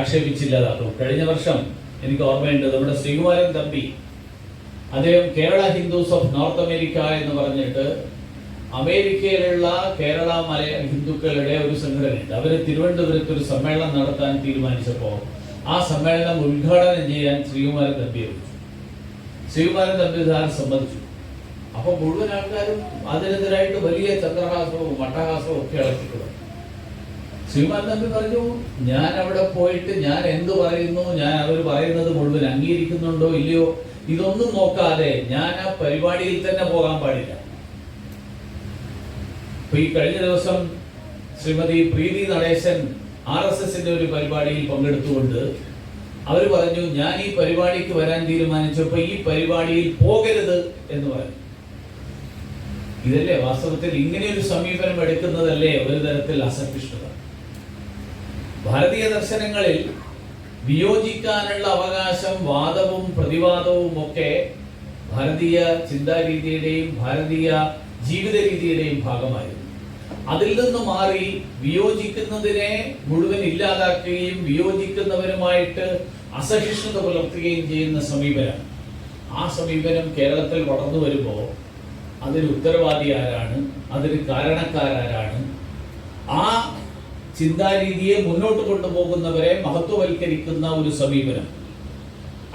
ആക്ഷേപിച്ചില്ലതാക്കും കഴിഞ്ഞ വർഷം എനിക്ക് ഓർമ്മയുണ്ട് നമ്മുടെ ശ്രീകുമാരൻ തമ്പി അദ്ദേഹം Kerala Hindus of North America എന്ന് പറഞ്ഞിട്ട് അമേരിക്കയിലുള്ള കേരള മലയ ഹിന്ദുക്കളുടെ ഒരു സംഘടനയുണ്ട്. അവർ തിരുവനന്തപുരത്ത് ഒരു സമ്മേളനം നടത്താൻ തീരുമാനിച്ചപ്പോൾ ആ സമ്മേളനം ഉദ്ഘാടനം ചെയ്യാൻ ശ്രീകുമാരൻ തമ്പിയെ വിളിച്ചു ശ്രീകുമാരൻ തമ്പി സാർ സമ്മതിച്ചു. അപ്പൊ മുഴുവൻ ആൾക്കാരും അതിനെതിരായിട്ട് വലിയ ചന്ദ്രഹാസവും മട്ടഹാസവും ഒക്കെ ഇളക്കിക്കൊടുത്തു ശ്രീമാൻ പറഞ്ഞു ഞാൻ അവിടെ പോയിട്ട് ഞാൻ എന്ത് പറയുന്നു? ഞാൻ അവർ പറയുന്നത് മുഴുവൻ അംഗീകരിക്കുന്നുണ്ടോ ഇല്ലയോ? ഇതൊന്നും നോക്കാതെ ഞാൻ ആ പരിപാടിയിൽ തന്നെ പോകാൻ പാടില്ല. ഇപ്പൊ ഈ കഴിഞ്ഞ ദിവസം ശ്രീമതി പ്രീതി നടേശൻ ആർ എസ് എസിന്റെ ഒരു പരിപാടിയിൽ പങ്കെടുത്തുകൊണ്ട് അവർ പറഞ്ഞു ഞാൻ ഈ പരിപാടിക്ക് വരാൻ തീരുമാനിച്ചപ്പോ ഈ പരിപാടിയിൽ പോകരുത് എന്ന് പറഞ്ഞു. ഇതല്ലേ വാസ്തവത്തിൽ ഇങ്ങനെ ഒരു സമീപനം എടുക്കുന്നതല്ലേ ഒരു തരത്തിൽ അസഹിഷ്ണുത? ഭാരതീയ ദർശനങ്ങളിൽ വിയോജിക്കാനുള്ള അവകാശം വാദവും പ്രതിവാദവും ഒക്കെ ഭാരതീയ ചിന്താരീതിയുടെയും ഭാരതീയ ജീവിത രീതിയുടെയും ഭാഗമായിരുന്നു. അതിൽ നിന്ന് മാറി വിയോജിക്കുന്നതിനെ മുഴുവൻ ഇല്ലാതാക്കുകയും വിയോജിക്കുന്നവരുമായിട്ട് അസഹിഷ്ണുത പുലർത്തുകയും ചെയ്യുന്ന സമീപനം. ആ സമീപനം കേരളത്തിൽ വളർന്നു വരുമ്പോൾ അതിന് ഉത്തരവാദി ആരാണ്? അതിന് കാരണക്കാരാരാണ്? ചിന്താരീതിയെ മുന്നോട്ട് കൊണ്ടുപോകുന്നവരെ മഹത്വവൽക്കരിക്കുന്ന ഒരു സമീപനം.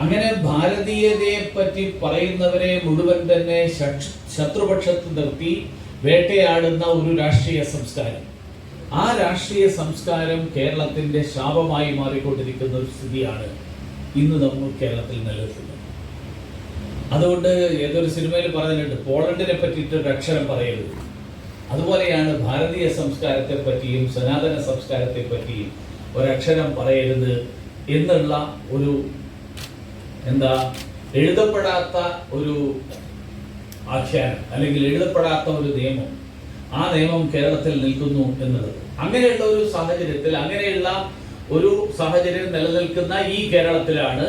അങ്ങനെ ഭാരതീയതയെ പറ്റി പറയുന്നവരെ മുഴുവൻ തന്നെ ശത്രുപക്ഷത്ത് നിർത്തി വേട്ടയാടുന്ന ഒരു രാഷ്ട്രീയ സംസ്കാരം. ആ രാഷ്ട്രീയ സംസ്കാരം കേരളത്തിന്റെ ശാപമായി മാറിക്കൊണ്ടിരിക്കുന്ന ഒരു സ്ഥിതിയാണ് ഇന്ന് നമ്മൾ കേരളത്തിൽ നിലനിൽക്കുന്നത്. അതുകൊണ്ട് ഏതൊരു സിനിമയിൽ പറഞ്ഞിട്ടുണ്ട് പോളണ്ടിനെ പറ്റിയിട്ട് ഒരു അക്ഷരം പറയരുത്. അതുപോലെയാണ് ഭാരതീയ സംസ്കാരത്തെ പറ്റിയും സനാതന സംസ്കാരത്തെ പറ്റിയും ഒരക്ഷരം പറയരുത് എന്നുള്ള ഒരു എന്താ എഴുതപ്പെടാത്ത ഒരു ആഖ്യാനം അല്ലെങ്കിൽ എഴുതപ്പെടാത്ത ഒരു നിയമം ആ നിയമം കേരളത്തിൽ നിൽക്കുന്നു എന്നുള്ളത് അങ്ങനെയുള്ള ഒരു സാഹചര്യത്തിൽ അങ്ങനെയുള്ള ഒരു സാഹചര്യം നിലനിൽക്കുന്ന ഈ കേരളത്തിലാണ്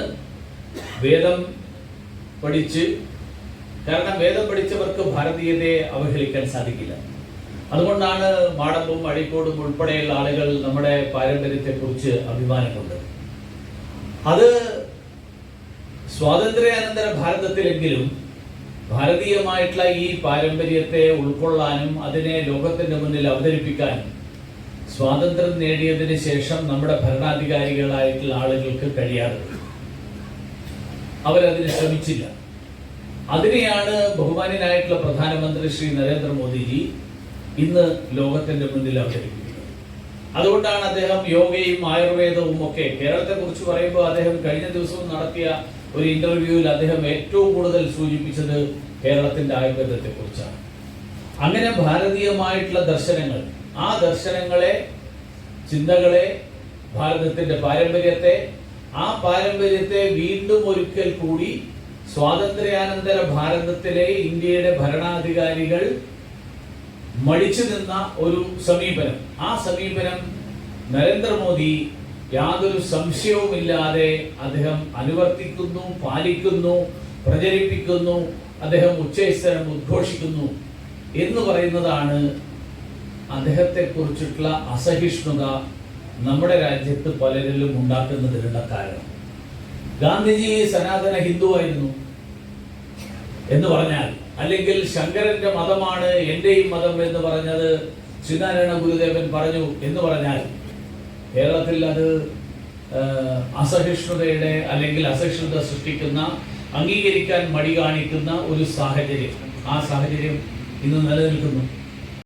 വേദം പഠിച്ച് കാരണം വേദം പഠിച്ചവർക്ക് ഭാരതീയതയെ അവഹേളിക്കാൻ സാധിക്കില്ല. അതുകൊണ്ടാണ് മാടമ്പും അഴീക്കോടും ഉൾപ്പെടെയുള്ള ആളുകൾ നമ്മുടെ പാരമ്പര്യത്തെക്കുറിച്ച് അഭിമാനമുണ്ട് അത് സ്വാതന്ത്ര്യാനന്തര ഭാരതത്തിലെങ്കിലും ഭാരതീയമായിട്ടുള്ള ഈ പാരമ്പര്യത്തെ ഉൾക്കൊള്ളാനും അതിനെ ലോകത്തിന്റെ മുന്നിൽ അവതരിപ്പിക്കാനും സ്വാതന്ത്ര്യം നേടിയതിന് ശേഷം നമ്മുടെ ഭരണാധികാരികളായിട്ടുള്ള ആളുകൾക്ക് കഴിയാതെ അവരതിന് ശ്രമിച്ചില്ല. അതിനെയാണ് ബഹുമാന്യനായിട്ടുള്ള പ്രധാനമന്ത്രി ശ്രീ നരേന്ദ്രമോദിജി ഇന്ന് ലോകത്തിന്റെ മുന്നിൽ അവതരിപ്പിക്കുന്നത്. അതുകൊണ്ടാണ് അദ്ദേഹം യോഗയും ആയുർവേദവും ഒക്കെ കേരളത്തെ കുറിച്ച് പറയുമ്പോൾ അദ്ദേഹം കഴിഞ്ഞ ദിവസവും നടത്തിയ ഒരു ഇന്റർവ്യൂവിൽ അദ്ദേഹം ഏറ്റവും കൂടുതൽ സൂചിപ്പിച്ചത് കേരളത്തിന്റെ ആയുർവേദത്തെ കുറിച്ചാണ് അങ്ങനെ ഭാരതീയമായിട്ടുള്ള ദർശനങ്ങൾ ആ ദർശനങ്ങളെ ചിന്തകളെ ഭാരതത്തിന്റെ പാരമ്പര്യത്തെ ആ പാരമ്പര്യത്തെ വീണ്ടും ഒരിക്കൽ കൂടി സ്വാതന്ത്ര്യാനന്തര ഭാരതത്തിലെ ഇന്ത്യയുടെ ഭരണാധികാരികൾ മടിച്ചു നിന്ന ഒരു സമീപനം. ആ സമീപനം നരേന്ദ്രമോദി യാതൊരു സംശയവുമില്ലാതെ അദ്ദേഹം അനുവർത്തിക്കുന്നു പാലിക്കുന്നു പ്രചരിപ്പിക്കുന്നു അദ്ദേഹം ഉച്ചസ്ഥലം ഉദ്ഘോഷിക്കുന്നു എന്ന് പറയുന്നതാണ് അദ്ദേഹത്തെ കുറിച്ചിട്ടുള്ള അസഹിഷ്ണുത നമ്മുടെ രാജ്യത്ത് പലരിലും ഉണ്ടാക്കുന്നതിനുള്ള കാരണം. ഗാന്ധിജി സനാതന ഹിന്ദുവായിരുന്നു എന്ന് പറഞ്ഞാൽ അല്ലെങ്കിൽ ശങ്കരന്റെ മതമാണ് എന്റെയും മതം എന്ന് പറഞ്ഞത് ശ്രീനാരായണ ഗുരുദേവൻ പറഞ്ഞു എന്ന് പറഞ്ഞാൽ കേരളത്തിൽ അത് അസഹിഷ്ണുതയുടെ അല്ലെങ്കിൽ അസഹിഷ്ണുത സൃഷ്ടിക്കുന്ന അംഗീകരിക്കാൻ മടി കാണിക്കുന്ന ഒരു സാഹചര്യം. ആ സാഹചര്യം ഇന്ന് നിലനിൽക്കുന്നു.